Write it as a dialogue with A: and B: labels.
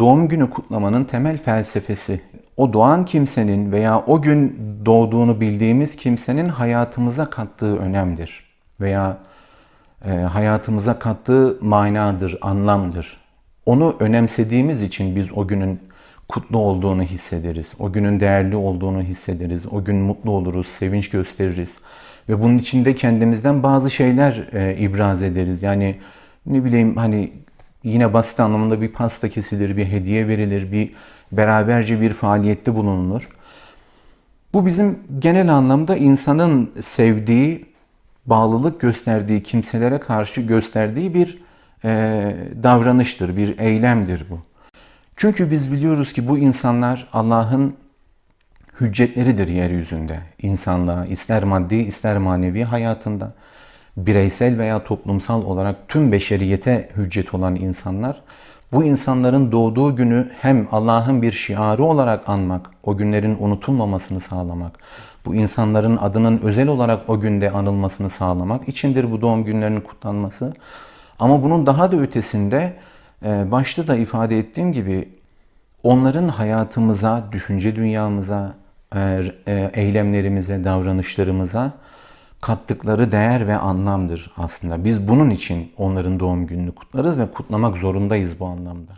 A: doğum günü kutlamanın temel felsefesi o doğan kimsenin veya o gün doğduğunu bildiğimiz kimsenin hayatımıza kattığı önemdir. Veya e, hayatımıza kattığı manadır, anlamdır. Onu önemsediğimiz için biz o günün kutlu olduğunu hissederiz. O günün değerli olduğunu hissederiz. O gün mutlu oluruz, sevinç gösteririz. Ve bunun içinde kendimizden bazı şeyler e, ibraz ederiz. Yani ne bileyim hani yine basit anlamında bir pasta kesilir, bir hediye verilir, bir beraberce bir faaliyette bulunulur. Bu bizim genel anlamda insanın sevdiği, bağlılık gösterdiği kimselere karşı gösterdiği bir e, davranıştır, bir eylemdir bu. Çünkü biz biliyoruz ki bu insanlar Allah'ın hüccetleridir yeryüzünde. İnsanlığa ister maddi ister manevi hayatında bireysel veya toplumsal olarak tüm beşeriyete hüccet olan insanlar bu insanların doğduğu günü hem Allah'ın bir şiarı olarak anmak, o günlerin unutulmamasını sağlamak, bu insanların adının özel olarak o günde anılmasını sağlamak içindir bu doğum günlerinin kutlanması. Ama bunun daha da ötesinde e, başta da ifade ettiğim gibi onların hayatımıza, düşünce dünyamıza, e, e, eylemlerimize, davranışlarımıza kattıkları değer ve anlamdır aslında. Biz bunun için onların doğum gününü kutlarız ve kutlamak zorundayız bu anlamda.